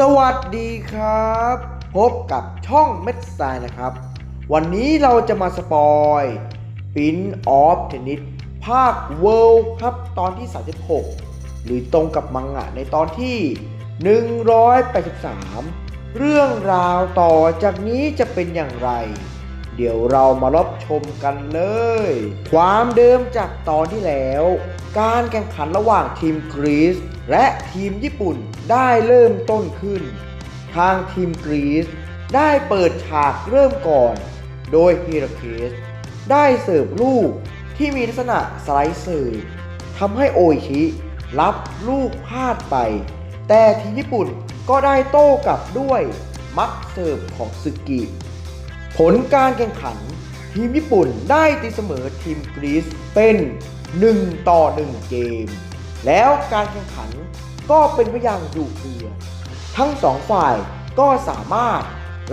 สวัสดีครับ พบกับช่องเม็ดทรายนะครับ วันนี้เราจะมาสปอยปินออฟเทนนิสภาคเวิลด์ครับตอนที่ 36 หรือตรงกับมังงะในตอนที่ 183 เรื่องราวต่อจากนี้จะเป็นอย่างไร เดี๋ยวเรามารับชมกันเลย ความเดิมจากตอนที่แล้ว การแข่งขันระหว่างทีมกรีซ และทีมญี่ปุ่นได้เริ่มต้นขึ้น ทางทีมกรีซได้เปิดฉากเริ่มก่อน โดยเฮราเคสได้เสิร์ฟลูกที่มีลักษณะสไลด์เสิร์ฟทำให้โออิชิรับลูกพลาดไป แต่ทีมญี่ปุ่นก็ได้โต้กลับด้วยมักเสิร์ฟของสึกิ ผลการแข่งขัน ทีมญี่ปุ่นได้ตีเสมอทีมกรีซเป็น 1 ต่อ 1 เกม แล้วการแข่งขันก็เป็นไปอย่างดุเดือดทั้งสองฝ่ายก็สามารถ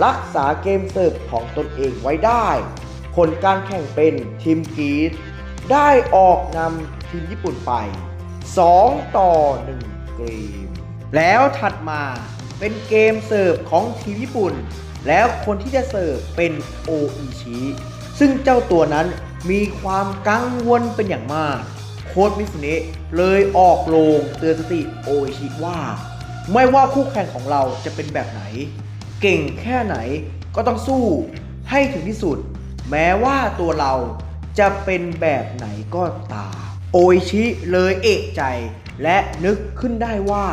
รักษาเกมเสิร์ฟของตนเองไว้ได้ ผลการแข่งเป็นทีมกรีซได้ออกนำทีมญี่ปุ่นไป 2 ต่อ 1 เกม แล้วถัดมาเป็นเกมเสิร์ฟของทีมญี่ปุ่น แล้วคนที่จะเสิร์ฟเป็นโออิชิซึ่งเจ้าตัวนั้นมีความกังวลเป็นอย่างมาก ค้ชมิฟุเนะเลยออกโรงเตือนสติโออิชิว่า ไม่ว่าคู่แข่งของเราจะเป็นแบบไหน เก่งแค่ไหนก็ต้องสู้ให้ถึงที่สุด แม้ว่าตัวเราจะเป็นแบบไหนก็ตามโออิชิเลยเอกใจและนึกขึ้นได้ว่า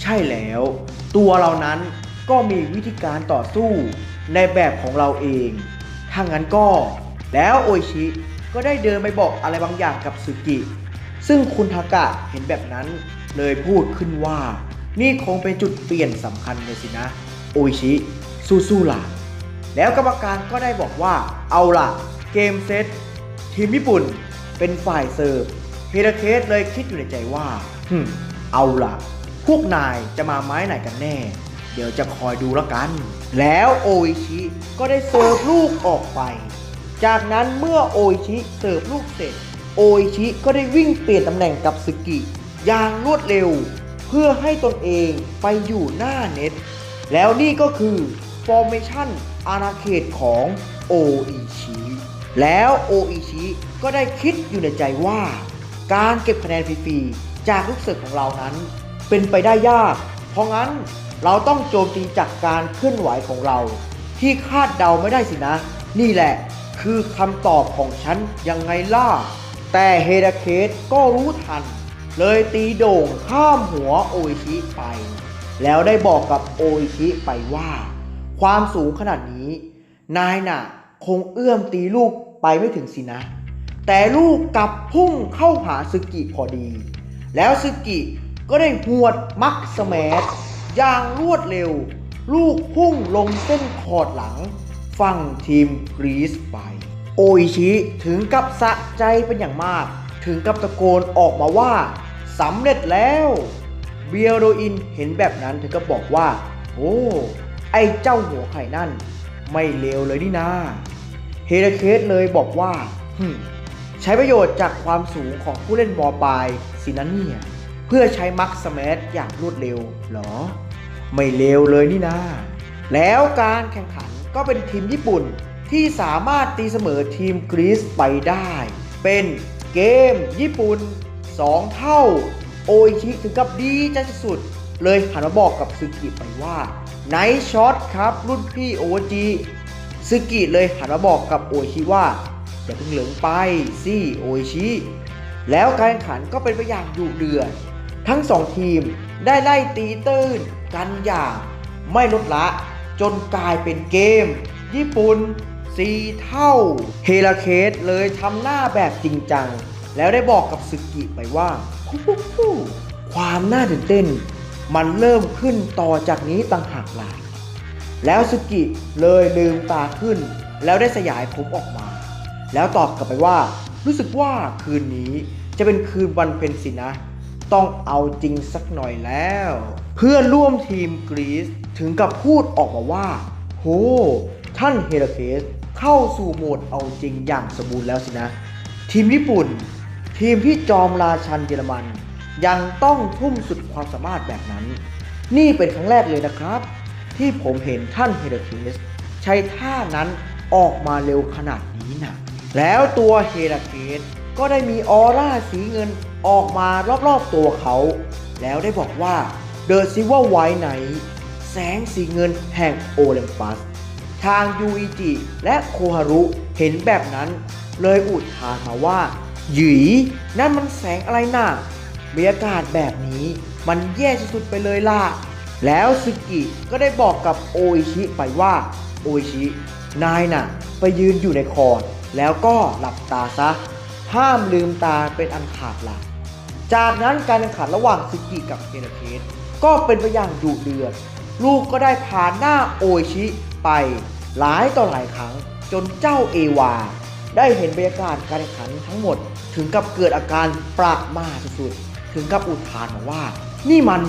ใช่แล้ว ตัวเรานั้นก็มีวิธีการต่อสู้ในแบบของเราเองถ้างั้นก็ แล้วโออิชิก็ได้เดินไปบอกอะไรบางอย่างกับสึกิ ซึ่งคุณทากะเห็นแบบนั้นเลยพูดขึ้นว่า นี่คงเป็นจุดเปลี่ยนสำคัญเลยสินะ โออิชิสู้ๆล่ะ แล้วกรรมการก็ได้บอกว่าเอาล่ะ เกมเซตทีมญี่ปุ่นเป็นฝ่ายเสิร์ฟเฮราเคสเลยคิดอยู่ในใจว่าฮึมเอาล่ะ พวกนายจะมาไม้ไหนกันแน่ เดี๋ยวจะคอยดูล้วกัน แล้วโออิชิก็ได้เสิร์ฟลูกออกไป จากนั้นเมื่อโออิชิเสิร์ฟลูกเสร็จ โออิชิก็ได้วิ่งเปลี่ยนตำแหน่งกับสึกิอย่างรวดเร็ว เพื่อให้ตนเองไปอยู่หน้าเน็ต แล้วนี่ก็คือ Formation อาณาเขตของโออิชิแล้วโออิชิก็ได้คิดอยู่ในใจว่า การเก็บคะแนนฟรีๆจากลูกเสิร์ของเรานั้น เป็นไปได้ยาก เพราะงั้นเราต้องโจมตีจากการเคลื่อนไหวของเรา ที่คาดเดาไม่ได้สินะ นี่แหละคือคำตอบของฉันยังไงล่ะ แต่เฮดาเคสก็รู้ทัน เลยตีโด่งข้ามหัวโออิชิไป แล้วได้บอกกับโออิชิไปว่า ความสูงขนาดนี้ นายน่ะ คงเอื้อมตีลูกไปไม่ถึงสินะ แต่ลูกกลับพุ่งเข้าหาซึกิพอดี แล้วซึกิก็ได้หวดมักสแมสอย่างรวดเร็ว ลูกพุ่งลงเส้นขอดหลัง ฝั่งทีมกรีซไป โออิชิถึงกับสะใจเป็นอย่างมาก ถึงกับตะโกนออกมาว่าสำเร็จแล้วเบียโรอินเห็นแบบนั้นถึงก็บอกว่า โอ้ ไอ้เจ้าหัวไข่นั่น ไม่เลวเลยนี่นาเฮเดเคสเลยบอกว่าใช้ประโยชน์จากความสูงของผู้เล่นมอปลายสินะเนี่ย เพื่อใช้มักสแมทอย่างรวดเร็วเหรอ ไม่เลวเลยนี่นาแล้วการแข่งขันก็เป็นทีมญี่ปุ่น ที่สามารถตีเสมอทีมกรีซไปได้ เป็นเกมญี่ปุ่น 2 เท่า โออิชิถึงกับดีใจสุดๆเลยหันมาบอกกับซึกิไปว่าไนช็อตครับรุ่นพี่โอจีซึกิเลยหันมาบอกกับโออิชิว่าอย่าเพิ่งเหลืองไปสิโออิชิแล้วการแข่งขันก็เป็นไปอย่างดุเดือดทั้งสองทีมได้ไล่ตีตื้นกันอย่างไม่ลดละจนกลายเป็นเกม ญี่ปุ่น สีเท่า เฮราเคสเลยทำหน้าแบบจริงจัง แล้วได้บอกกับสึกิไปว่า ความน่าตื่นเต้น มันเริ่มขึ้นต่อจากนี้ต่างหากล่ะแล้วสึกิเลยลืมตาขึ้น แล้วได้สยายผมออกมา แล้วตอบกลับไปว่า รู้สึกว่าคืนนี้จะเป็นคืนวันเพ็ญสินะ ต้องเอาจริงสักหน่อยแล้ว เพื่อนร่วมทีมกรีซถึงกับพูดออกมาว่าโหท่านเฮราเคส เข้าสู่โหมดเอาจริงอย่างสมบูรณ์แล้วสินะ ทีมญี่ปุ่น ทีมที่จอมราชันเยอรมัน ยังต้องทุ่มสุดความสามารถแบบนั้น นี่เป็นครั้งแรกเลยนะครับ ที่ผมเห็นท่านเฮเดอร์คลิสใช้ท่านั้นออกมาเร็วขนาดนี้นะแล้วตัวเฮเดอร์คลิสก็ได้มีออร่าสีเงินออกมารอบๆตัวเขา แล้วได้บอกว่าเดอะซิว่าไวไนแสงสีเงินแห่งโอลิมปัส ทางยูอิจิและโคฮารุเห็นแบบนั้น เลยอุทานมาว่า หยีนั่นมันแสงอะไรน่ะบรรยากาศแบบนี้มันแย่สุดๆไปเลยล่ะ แล้วซึกิก็ได้บอกกับโออิชิไปว่า โออิชิ นายน่ะ ไปยืนอยู่ในคอร์ดแล้วก็หลับตาซะ ห้ามลืมตาเป็นอันขาดหลักจากนั้นการแข่งขันระหว่างซึกิกับเฮนเคสก็เป็นไปอย่างดุเดือด ลูกก็ได้ผ่านหน้าโออิชิ ไปหลายต่อหลายครั้งจนเจ้าเอวา ได้เห็นบรรยากาศการแข่งขันทั้งหมดถึงกับเกิดอาการประมาสุดๆถึงกับอุทานว่า นี่มัน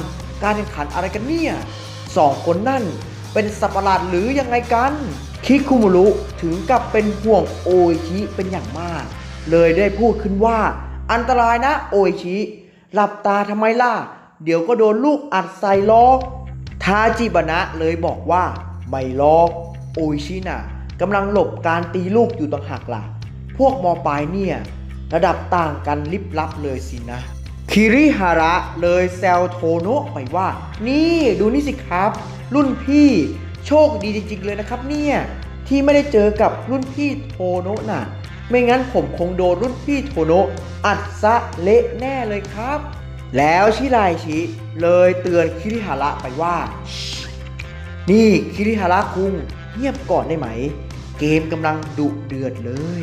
การแข่งขันอะไรกันเนี่ยสองคนนั่นเป็นสัปะหลาดหรือยังไงกัน คิคุมุรุถึงกับเป็นห่วงโอิชิเป็นอย่างมาก เลยได้พูดขึ้นว่า อันตรายนะโอิชิหลับตาทำไมล่ะ เดี๋ยวก็โดนลูกอัดใส่ล้อทาจิบะนะเลยบอกว่า ไม่ลอกโอชินะกำลังหลบการตีลูกอยู่ต่างหากล่ะ พวกมอปลายเนี่ย ระดับต่างกันลิบลับเลยสินะ คิริฮาระเลยแซวโทโนะไปว่า นี่ดูนี่สิครับ รุ่นพี่โชคดีจริงๆเลยนะครับเนี่ยที่ไม่ได้เจอกับรุ่นพี่โทโนะน่ะ ไม่งั้นผมคงโดนรุ่นพี่โทโนะอัดซะเละแน่เลยครับ แล้วชิรายชิเลยเตือนคิริฮาระไปว่า นี่คิริฮาระคุงเงียบก่อนได้ไหม เกมกำลังดุเดือดเลย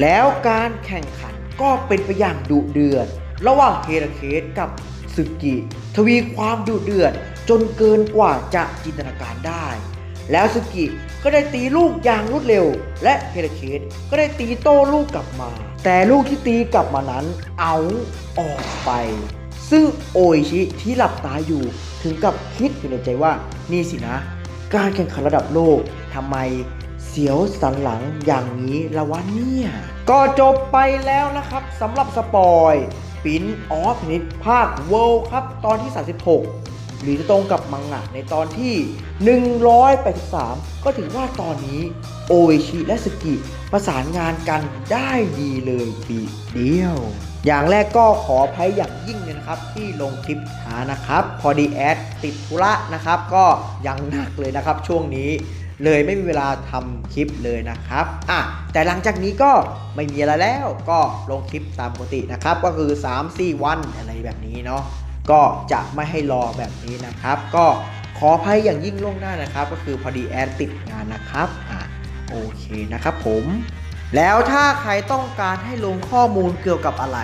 แล้วการแข่งขันก็เป็นไปอย่างดุเดือด ระหว่างเฮราเคสกับสึกิทวีความดุเดือดจนเกินกว่าจะจินตนาการได้ แล้วสึกิก็ได้ตีลูกอย่างรวดเร็ว และเฮราเคสก็ได้ตีโต้ลูกกลับมา แต่ลูกที่ตีกลับมานั้นเอาออกไป ซึ่งโออิชิที่หลับตาอยู่ถึงกับคิดอยู่ในใจว่านี่สินะ การแข่งขันระดับโลกทำไมเสียวสันหลังอย่างนี้ละวะเนี่ย ก็จบไปแล้วนะครับสำหรับสปอยปินออฟนิดภาคเวิลด์ครับตอนที่ 36 หรือจะตรงกับมังงะในตอนที่ 183 ก็ถือว่าตอนนี้โอเอชิและสกิประสานงานกันได้ดีเลยทีเดียว อย่างแรกก็ขออภัยอย่างยิ่งเลยนะครับ ที่ลงคลิปช้านะครับ พอดีแอดติดธุระนะครับ ก็ยังหนักเลยนะครับช่วงนี้เลยไม่มีเวลาทำคลิปเลยนะครับ อะ แต่หลังจากนี้ก็ไม่มีอะไรแล้ว ก็ลงคลิปตามปกตินะครับ ก็คือ 3-4 วันอะไรแบบนี้เนาะ ก็จะไม่ให้รอแบบนี้นะครับ ก็ขออภัยอย่างยิ่งล่วงหน้านะครับ ก็คือพอดีแอดติดงานนะครับอะโอเคนะครับผม แล้วถ้าใครต้องการให้ลงข้อมูลเกี่ยวกับอะไร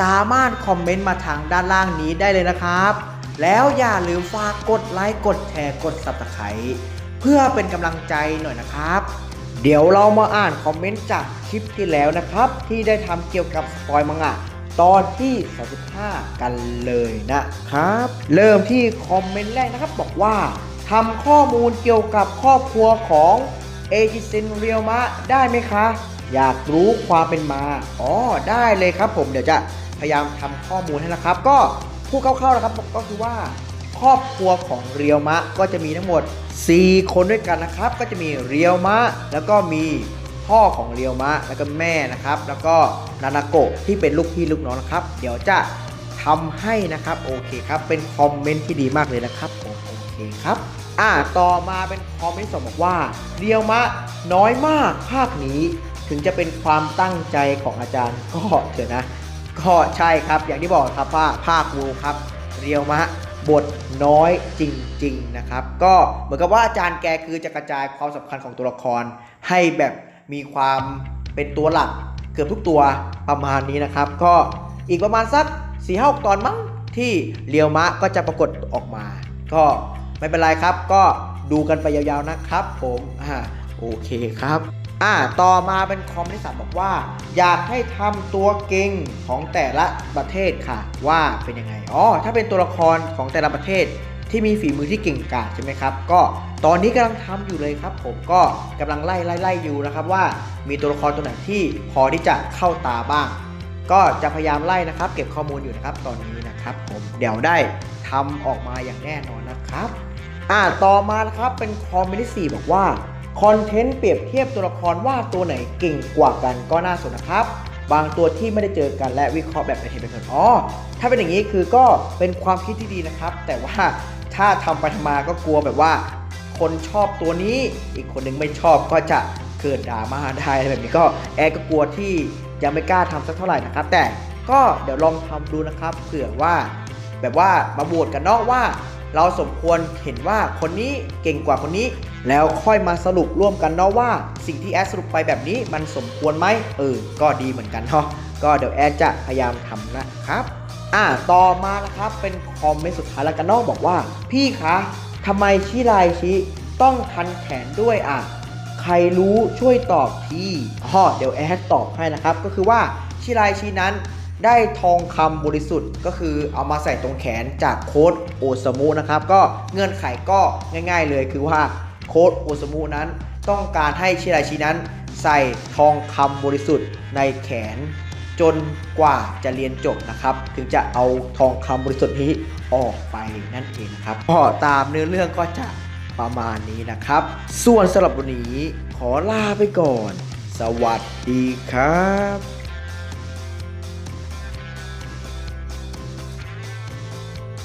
สามารถคอมเมนต์มาทางด้านล่างนี้ได้เลยนะครับ แล้วอย่าลืมฝากกดไลค์กดแชร์กด Subscribe เพื่อเป็นกำลังใจหน่อยนะครับ เดี๋ยวเรามาอ่านคอมเมนต์จากคลิปที่แล้วนะครับ ที่ได้ทำเกี่ยวกับสปอยมังงะ ตอนที่ 35 กันเลยนะครับ เริ่มที่คอมเมนต์แรกนะครับบอกว่าทำข้อมูลเกี่ยวกับครอบครัวของเอจิเซนเรียลมะได้ไหมคะ อยากรู้ความเป็นมา อ๋อ ได้เลยครับผมเดี๋ยวจะพยายามทำข้อมูลให้นะครับ ก็พูดคร่าวๆนะครับก็คือว่าครอบครัวของเรียวมะก็จะมีทั้งหมด 4 คนด้วยกันนะครับ ก็จะมีเรียวมะ แล้วก็มี พ่อของเรียวมะแล้วก็แม่นะครับ แล้วก็นานาโกะที่เป็นลูกพี่ลูกน้องนะครับ เดี๋ยวจะทำให้นะครับโอเคครับ เป็นคอมเมนต์ที่ดีมากเลยนะครับผมโอเคครับอ่าต่อมาเป็นคอมเมนต์สองบอกว่าเรียวมะน้อยมากภาคนี้ ถึงจะเป็นความตั้งใจของอาจารย์ก็เถอะนะ ก็ใช่ครับอย่างที่บอกครับว่าภาควูครับ เรียวมะบทน้อยจริง ๆนะครับ ก็เหมือนกับว่าอาจารย์แกคือจะกระจายความสำคัญของตัวละครให้แบบ มีความเป็นตัวหลักเกือบทุกตัวประมาณนี้นะครับ ก็อีกประมาณสัก4ี่ห้าตอนมั้งที่เรียวมะก็จะปรากฏออกมา ก็ไม่เป็นไรครับ ก็ดูกันไปยาวๆนะครับ ผมอ่าโอเคครับอ่าต่อมาเป็นคอมที่สามบอกว่า อยากให้ทำตัวเก่งของแต่ละประเทศค่ะ ว่าเป็นยังไงอ๋อถ้าเป็นตัวละครของแต่ละประเทศ ที่มีฝีมือที่เก่งกาจใช่ไหมครับ ก็ตอนนี้กำลังทำอยู่เลยครับ ผมก็กำลังไล่ไล่ไล่อยู่นะครับว่ามีตัวละครตัวไหนที่พอที่จะเข้าตาบ้าง ก็จะพยายามไล่นะครับ เก็บข้อมูลอยู่นะครับตอนนี้นะครับผมเดี๋ยวได้ทำออกมาอย่างแน่นอนนะครับอ่าต่อมานะครับเป็นคอมเมนต์สี่บอกว่าคอนเทนต์เปรียบเทียบตัวละครว่าตัวไหนเก่งกว่ากันก็น่าสนนะครับบางตัวที่ไม่ได้เจอกันและวิเคราะห์แบบเป็นเหตุเป็นผลอ๋อ ถ้าเป็นอย่างนี้คือก็เป็นความคิดที่ดีนะครับ แต่ว่า ถ้าทำไปทำมาก็กลัวแบบว่า คนชอบตัวนี้อีกคนหนึ่งไม่ชอบก็จะเกิดดราม่าได้แบบนี้ก็แอร์ก็กลัวที่ยังไม่กล้าทำสักเท่าไหร่นะครับ แต่ก็เดี๋ยวลองทำดูนะครับเผื่อว่าแบบว่ามาโหวตกันเนาะว่า เราสมควรเห็นว่าคนนี้เก่งกว่าคนนี้ แล้วค่อยมาสรุปร่วมกันเนาะว่า สิ่งที่แอดสรุปไปแบบนี้มันสมควรไหมเออ ก็ดีเหมือนกันเนาะก็เดี๋ยวแอดจะพยายามทำนะครับ อ่าต่อมานะครับเป็นคอมเมนต์สุดท้ายแล้วกันนอกบอกว่า พี่คะทำไมชิรายชิต้องทันแขนด้วยอะใครรู้ช่วยตอบทีอ๋อเดี๋ยวแอดตอบให้นะครับ ก็คือว่าชิรายชีนั้นได้ทองคำบริสุทธิ์ก็คือเอามาใส่ตรงแขนจากโค้ดโอซามุนะครับ ก็เงื่อนไขก็ง่าย ๆ เลยคือว่าโค้ดโอซามุนั้น ต้องการให้ชิรายชีนั้น ใส่ทองคำบริสุทธิ์ในแขน จนกว่าจะเรียนจบนะครับ ถึงจะเอาทองคำบริสุทธิ์นี้ออกไปนั่นเองนะครับก็ตามเนื้อเรื่องก็จะประมาณนี้นะครับ ส่วนสำหรับวันนี้ขอลาไปก่อน สวัสดีครับ